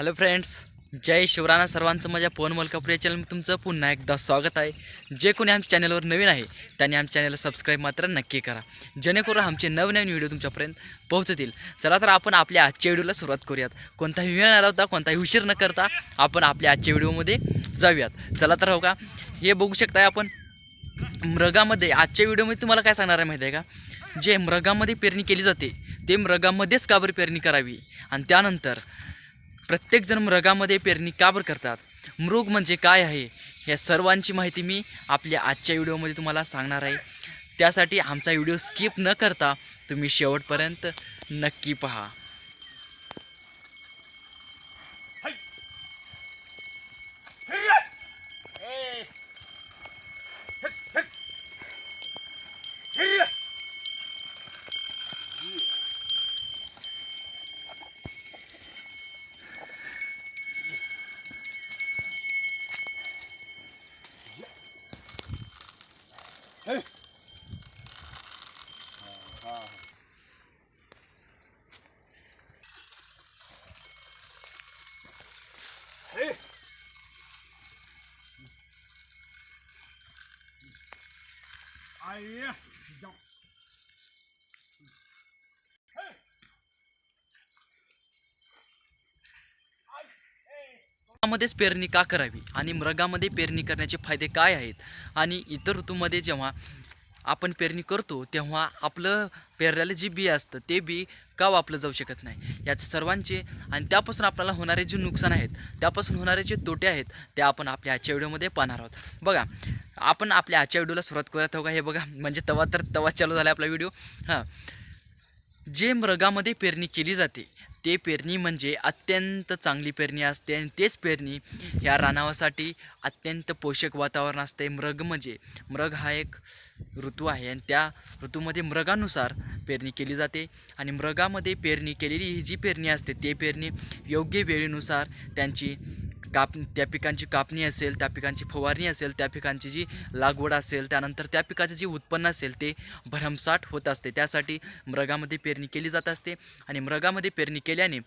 Hello friends जय शिवराणा सर्वांचं माझ्या पवन मलकापुरे या चॅनल तुमचं पुन्हा एकदा स्वागत आहे. जे कोणी आमच्या चॅनलवर नवीन आहे त्यांनी आमच्या चॅनलला सबस्क्राईब मात्र नक्की करा. जेणेकरून आमचे नवनवीन व्हिडिओ तुमच्यापर्यंत पोहोचतील. चला तर आपण आपल्या आजच्या व्हिडिओला सुरुवात करूयात. कोणताही वेळ न लावता कोणताही उशीर न करता आपण आपल्या आजच्या व्हिडिओमध्ये जाऊयात. चला तर हो का हे बघू शकताय आपण मृगामध्ये आजच्या व्हिडिओमध्ये तुम्हाला काय सांगणार आहे माहिती आहे का? जे मृगामध्ये पेरणी केली जाते ते मृगामध्येच का बरं पेरणी करावी? आणि त्यानंतर प्रत्येकजण मृगामध्ये पेरणी का बरं करतात? मृग म्हणजे काय आहे? ह्या सर्वांची माहिती मी आपल्या आजच्या व्हिडिओमध्ये तुम्हाला सांगणार आहे. त्यासाठी आमचा व्हिडिओ स्किप न करता तुम्ही शेवटपर्यंत नक्की पहा. Aí. मृगामध्येच पेरणी का करावी? आणि मृगामध्ये पेरणी करण्याचे फायदे काय आहेत? आणि इतर ऋतूमध्ये जेव्हा आपण पेरणी करतो तेव्हा आपलं पेरलेलं जे बी असतं ते बी का वापरलं जाऊ शकत नाही? याचे सर्वांचे आणि त्यापासून आपल्याला होणारे जे नुकसान आहेत त्यापासून होणारे जे तोटे आहेत ते आपण आपल्या आजच्या व्हिडिओमध्ये पाहणार आहोत. बघा आपण आपल्या आजच्या व्हिडिओला सुरुवात करत आहोत का? हे बघा म्हणजे तवा तर तवा चालू झाला आपला व्हिडिओ. हां. जे मृगामध्ये पेरणी केली जाते ते पेरणी म्हणजे अत्यंत चांगली पेरणी असते आणि तेच पेरणी ह्या रानावासाठी अत्यंत पोषक वातावरण असते. मृग म्हणजे मृग हा एक ऋतू आहे आणि त्या ऋतूमध्ये मृगानुसार पेरणी केली जाते आणि मृगामध्ये पेरणी केलेली ही जी पेरणी असते ते पेरणी योग्य वेळेनुसार त्यांची काप त्या पिकांची कापणी असेल त्या पिकांची फवारणी असेल त्या पिकांची जी लागवड असेल त्यानंतर त्या पिकाचं जे उत्पन्न असेल ते भरमसाठ होत असते. त्यासाठी मृगामध्ये पेरणी केली जात असते आणि मृगामध्ये पेरणी केल्याने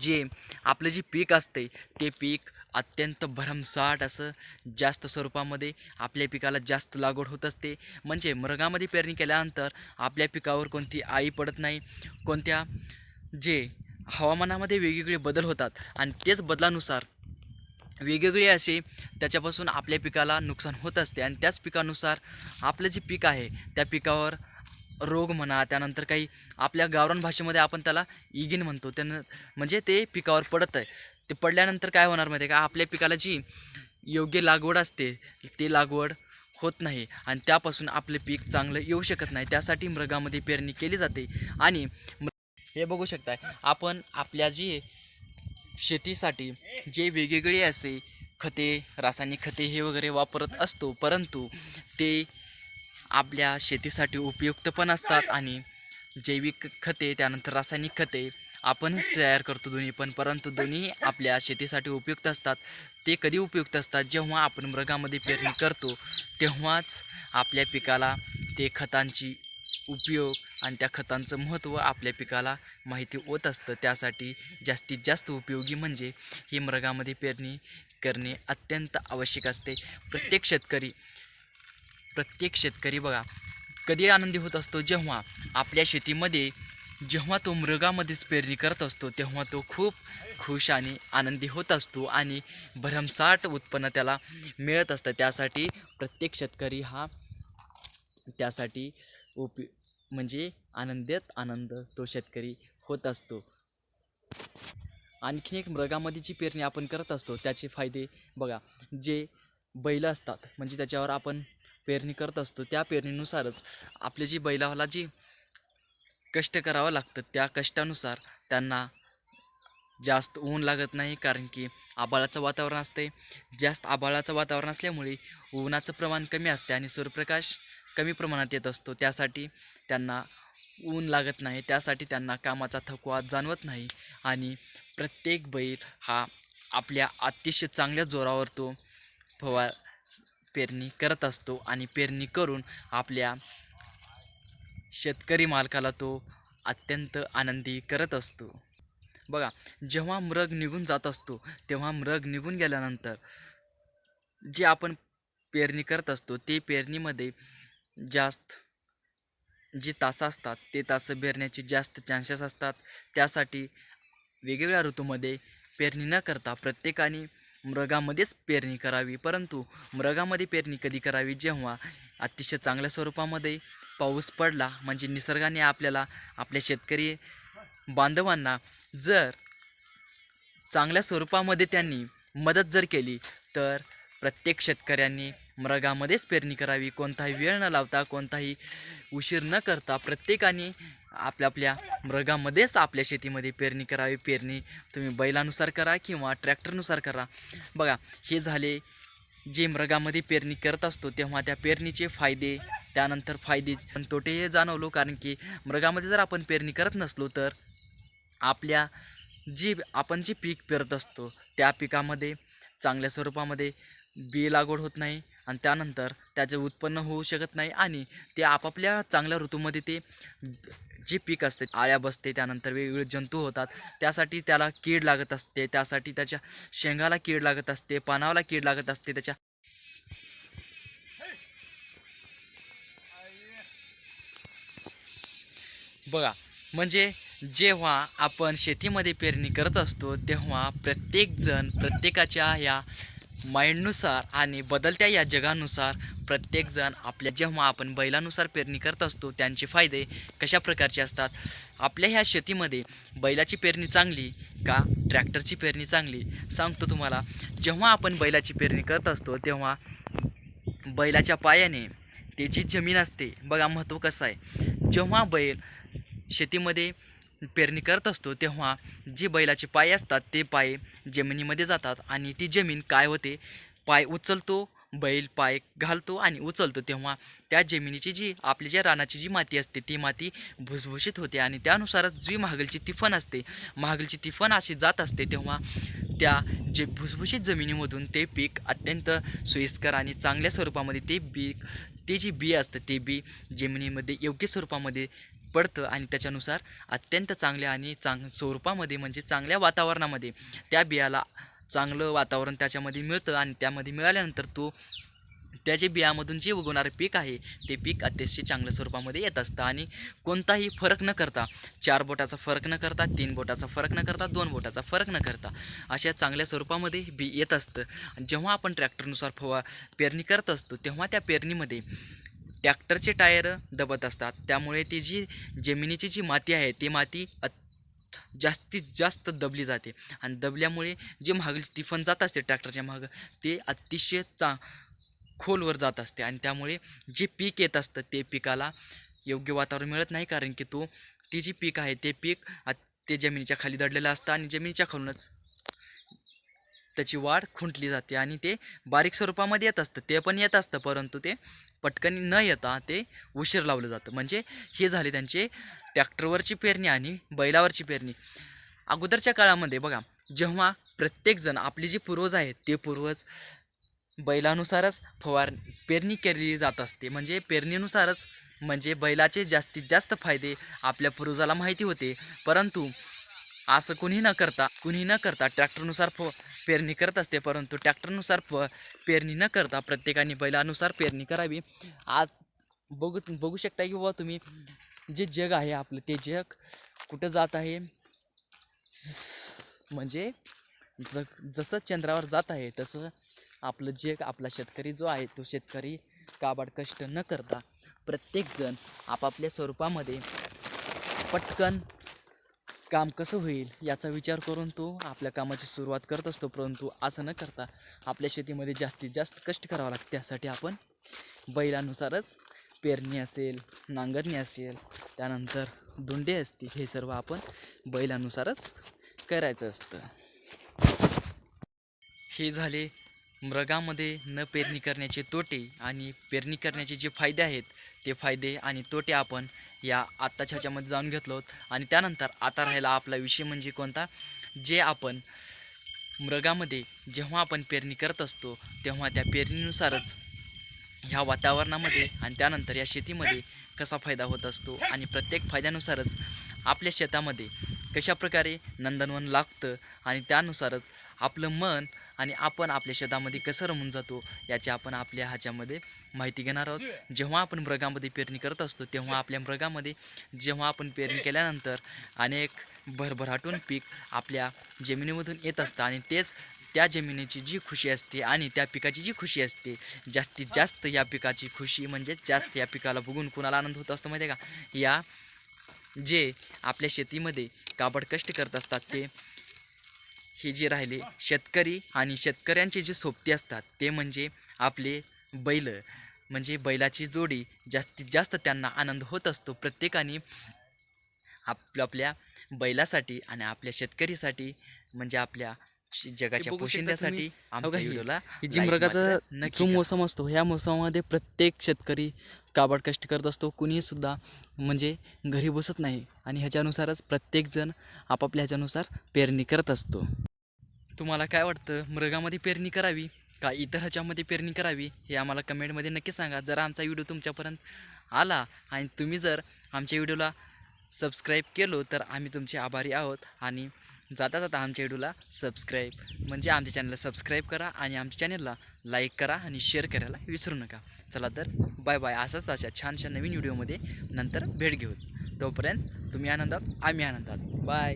जे आपलं जे पीक असते ते पीक अत्यंत भरमसाठ असं जास्त स्वरूपामध्ये आपल्या पिकाला जास्त लागवड होत असते. म्हणजे मृगामध्ये पेरणी केल्यानंतर आपल्या पिकावर कोणती आई पडत नाही कोणत्या जे हवामानामध्ये वेगवेगळे बदल होतात आणि तेच बदलानुसार वेगवेगळे असे त्याच्यापासून आपल्या पिकाला नुकसान होत असते. आणि त्याच पिकानुसार आपलं जे पीक आहे त्या पिकावर रोग म्हणा त्यानंतर काही आपल्या गावरान भाषेमध्ये आपण त्याला इगिन म्हणतो. त्यानं म्हणजे ते पिकावर पडत आहे ते पडल्यानंतर काय होणार माहिती आहे का? आपल्या पिकाला जी योग्य लागवड असते ते लागवड होत नाही. आणि त्यापासून आपले पीक चांगलं येऊ शकत नाही. त्यासाठी मृगामध्ये पेरणी केली जाते. आणि मृ- हे बघू शकताय. आपण आपल्या जी शेतीसाठी जे वेगवेगळे असे खते रासायनिक खते हे वगैरे वापरत असतो परंतु ते आपल्या शेतीसाठी उपयुक्त पण असतात आणि जैविक खते त्यानंतर रासायनिक खते आपणच तयार करतो दोन्ही पण परंतु दोन्ही आपल्या शेतीसाठी उपयुक्त असतात. ते कधी उपयुक्त असतात? जेव्हा आपण मृगामध्ये पेरणी करतो तेव्हाच आपल्या पिकाला ते खतांची उपयोग आणि त्या खतांचं महत्त्व आपल्या पिकाला माहिती होत असतं. त्यासाठी जास्तीत जास्त उपयोगी म्हणजे ही मृगामध्ये पेरणी करणे अत्यंत आवश्यक असते. प्रत्येक शेतकरी प्रत्येक शेतकरी बघा कधी आनंदी होत असतो? जेव्हा आपल्या शेतीमध्ये जेव्हा तो मृगामध्येच पेरणी करत असतो तेव्हा तो खूप खुश आणि आनंदी होत असतो आणि भरमसाठ उत्पन्न त्याला मिळत असतं. त्यासाठी प्रत्येक शेतकरी हा त्यासाठी उप म्हणजे आनंदात आनंद तो शेतकरी होत असतो. आणखी एक मृगामध्ये जी पेरणी आपण करत असतो त्याचे फायदे बघा. जे बैल असतात म्हणजे त्याच्यावर आपण पेरणी करत असतो त्या पेरणीनुसारच आपले जी बैलाला जी कष्ट करावं लागतं त्या कष्टानुसार त्यांना जास्त ऊन लागत नाही कारण की आभाळाचं वातावरण असते जास्त आभाळाचं वातावरण असल्यामुळे उन्हाचं प्रमाण कमी असते आणि सूर्यप्रकाश कमी प्रमाणात येत असतो. त्यासाठी त्यांना ऊन लागत नाही. त्यासाठी त्यांना कामाचा थकवा जाणवत नाही. आणि प्रत्येक बैल हा आपल्या अतिशय चांगल्या जोरावर तो फवा पेरणी करत असतो. आणि पेरणी करून आपल्या शेतकरी मालकाला तो अत्यंत आनंदी करत असतो. बघा जेव्हा मृग निघून जात असतो तेव्हा मृग निघून गेल्यानंतर जे आपण पेरणी करत असतो ते पेरणीमध्ये जास्त जी तासं असतात ते तासं पेरण्याचे जास्त चान्सेस असतात. त्यासाठी वेगवेगळ्या ऋतूमध्ये पेरणी न करता प्रत्येकाने मृगामध्येच पेरणी करावी. परंतु मृगामध्ये पेरणी कधी करावी? जेव्हा अतिशय चांगल्या स्वरूपामध्ये पाऊस पडला म्हणजे निसर्गाने आपल्याला आपल्या शेतकरी बांधवांना जर चांगल्या स्वरूपामध्ये त्यांनी मदत जर केली तर प्रत्येक शेतकऱ्यांनी मृगामध्येच पेरणी करावी. कोणताही वेळ न लावता कोणताही उशीर न करता प्रत्येकाने आपल्या आपल्या मृगामध्येच आपल्या शेतीमध्ये पेरणी करावी. पेरणी तुम्ही बैलानुसार करा किंवा ट्रॅक्टरनुसार करा. बघा हे झाले जे मृगामध्ये पेरणी करत असतो तेव्हा त्या पेरणीचे फायदे त्यानंतर फायदे पण तोटे हे जाणवलो. कारण की मृगामध्ये जर आपण पेरणी करत नसलो तर आपल्या जी आपण जे पीक पेरत असतो त्या पिकामध्ये चांगल्या स्वरूपामध्ये बी लागवड होत नाही. आणि त्यानंतर त्याचे उत्पन्न होऊ शकत नाही आणि ते आपापल्या चांगल्या ऋतूमध्ये ते जे पीक असते आळ्या बसते त्यानंतर वेगवेगळे जंतू होतात त्यासाठी त्याला कीड लागत असते त्यासाठी त्याच्या शेंगाला कीड लागत असते पानाला कीड लागत असते त्याच्या बघा म्हणजे जेव्हा आपण शेतीमध्ये पेरणी करत असतो तेव्हा प्रत्येकजण प्रत्येकाच्या या माइंडनुसार आणि बदलत्या या जगानुसार प्रत्येकजण आपल्या जेव्हा आपण बैलानुसार पेरणी करत असतो त्यांचे फायदे कशा प्रकारचे असतात? आपल्या ह्या शेतीमध्ये बैलाची पेरणी चांगली का ट्रॅक्टरची पेरणी चांगली? सांगतो तुम्हाला जेव्हा आपण बैलाची पेरणी करत असतो तेव्हा बैलाच्या पायाने त्याची जमीन असते. बघा महत्त्व कसं आहे. जेव्हा बैल शेतीमध्ये पेरणी करत असतो तेव्हा जे बैलाचे पाय असतात ते पाय जमिनीमध्ये जातात आणि ती जमीन काय होते? पाय उचलतो बैल पाय घालतो आणि उचलतो. तेव्हा त्या जमिनीची जी आपली ज्या रानाची जी माती असते ती माती भुसभुशीत होते आणि त्यानुसारच जी महागलची तिफन असते महागलची तिफन अशी जात असते तेव्हा त्या जे भुसभुशीत जमिनीमधून ते पीक अत्यंत सोयीस्कर आणि चांगल्या स्वरूपामध्ये ते पीक ते जी बी असतं ते बी जमिनीमध्ये योग्य स्वरूपामध्ये पडतं आणि त्याच्यानुसार अत्यंत चांगल्या आणि चांग स्वरूपामध्ये म्हणजे चांगल्या वातावरणामध्ये त्या बियाला चांगलं वातावरण त्याच्यामध्ये मिळतं आणि त्यामध्ये मिळाल्यानंतर तो त्याचे बियामधून जे उगवणारं पीक आहे ते पीक अतिशय चांगल्या स्वरूपामध्ये येत असतं आणि कोणताही फरक न करता चार बोटाचा फरक न करता तीन बोटाचा फरक न करता दोन बोटाचा फरक न करता अशा चांगल्या स्वरूपामध्ये बी येत असतं. आणि जेव्हा आपण ट्रॅक्टरनुसार फवा पेरणी करत असतो तेव्हा त्या पेरणीमध्ये ट्रॅक्टरचे टायर दबत असतात. त्यामुळे ती जी जमिनीची जी माती आहे ती माती अत जास्तीत जास्त दबली जाते. आणि दबल्यामुळे जे महागली स्टिफन जात असते ट्रॅक्टरच्या मागं ते अतिशय चा खोलवर जात असते. आणि त्यामुळे जे पीक येत असतं ते पिकाला योग्य वातावरण मिळत नाही कारण की तो ती जी पीक आहे ते पीक ते जमिनीच्या खाली दडलेलं असतं आणि जमिनीच्या खालूनच त्याची वाढ खुंटली जाते आणि ते बारीक स्वरूपामध्ये येत असतं. ते पण येत असतं परंतु ते पटकन न येता ते उशीर लावलं जातं. म्हणजे हे झाले त्यांचे ट्रॅक्टरवरची पेरणी आणि बैलावरची पेरणी. अगोदरच्या काळामध्ये बघा जेव्हा प्रत्येकजण आपले जे पूर्वज आहेत ते पूर्वज बैलानुसारच फवार पेरणी केली जात असते. म्हणजे पेरणीनुसारच म्हणजे बैलाचे जास्तीत जास्त फायदे आपल्या पूर्वजाला माहिती होते. परंतु असं कुणी न करता कुणी न करता ट्रॅक्टरनुसार फ पेरणी करत असते परंतु ट्रॅक्टरनुसार प पेरणी न करता प्रत्येकाने बैलानुसार पेरणी करावी. आज बघू बघू शकता की बाबा तुम्ही जे जग आहे आपलं ते जग कुठं जात आहे? म्हणजे जग जसं चंद्रावर जात आहे तसं आपलं जग आपला शेतकरी जो आहे तो शेतकरी काबाड कष्ट न करता प्रत्येकजण आपापल्या स्वरूपामध्ये पटकन काम कसं होईल याचा विचार करून तो आपल्या कामाची सुरुवात करत असतो परंतु असं न करता आपल्या शेतीमध्ये जास्तीत जास्त कष्ट करावं लागतं. त्यासाठी आपण बैलानुसारच पेरणी असेल नांगरणी असेल त्यानंतर धुंडे असतील हे सर्व आपण बैलानुसारच करायचं असतं. हे झाले मृगामध्ये न पेरणी करण्याचे तोटे आणि पेरणी करण्याचे जे फायदे आहेत ते फायदे आणि तोटे आपण या आत्ताच्या ह्याच्यामध्ये जाणून घेतलो आहोत आणि त्यानंतर आता राहिला आपला विषय म्हणजे कोणता? जे आपण मृगामध्ये जेव्हा आपण पेरणी करत असतो तेव्हा त्या पेरणीनुसारच ह्या वातावरणामध्ये आणि त्यानंतर या शेतीमध्ये कसा फायदा होत असतो आणि प्रत्येक फायद्यानुसारच आपल्या शेतामध्ये कशाप्रकारे नंदनवन लागतं आणि त्यानुसारच आपलं मन आणि आपण आपल्या शेतामध्ये कसं रमून जातो याची आपण आपल्या ह्याच्यामध्ये माहिती घेणार आहोत. जेव्हा आपण मृगामध्ये पेरणी करत असतो तेव्हा आपल्या मृगामध्ये जेव्हा आपण पेरणी केल्यानंतर अनेक भरभराटून पीक आपल्या जमिनीमधून येत असतं आणि तेच त्या जमिनीची जी खुशी असते आणि त्या पिकाची जी खुशी असते जास्तीत जास्त या पिकाची खुशी म्हणजे जास्त या पिकाला बघून कुणाला आनंद होत असतो माहिती आहे का? या जे आपल्या शेतीमध्ये काबड कष्ट करत असतात ते हे जे राहिले शेतकरी आणि शेतकऱ्यांचे जे सोबती असतात ते म्हणजे आपले बैल. म्हणजे बैलाची जोडी जास्तीत जास्त त्यांना आनंद होत असतो. प्रत्येकाने आपल्या आपल्या बैलासाठी आणि आपल्या शेतकरीसाठी म्हणजे आपल्या जगाच्या बघू शकता पोशिंद्यासाठी तुम्ही. व्हिडिओला जी like मृगाचा मात्र नक्की जो करा. मोसम असतो ह्या मोसमामध्ये प्रत्येक शेतकरी काबाड कष्ट करत असतो. कुणीसुद्धा म्हणजे घरी बसत नाही आणि ह्याच्यानुसारच प्रत्येकजण आपापल्या ह्याच्यानुसार पेरणी करत असतो. तुम्हाला काय वाटतं? मृगामध्ये पेरणी करावी का इतर ह्याच्यामध्ये पेरणी करावी? हे आम्हाला कमेंटमध्ये नक्की सांगा. जर आमचा व्हिडिओ तुमच्यापर्यंत आला आणि तुम्ही जर आमच्या व्हिडिओला सबस्क्राईब केलो तर आम्ही तुमचे आभारी आहोत आणि जाता जाता आमच्या व्हिडिओला सबस्क्राईब म्हणजे आमच्या चॅनलला सबस्क्राईब करा आणि आमच्या चॅनलला लाईक करा आणि शेअर करायला विसरू नका. चला तर बाय बाय असंच अशा छानशा नवीन व्हिडिओमध्ये नंतर भेट घेऊ. तोपर्यंत तुम्ही आनंदात आम्ही आनंदात. बाय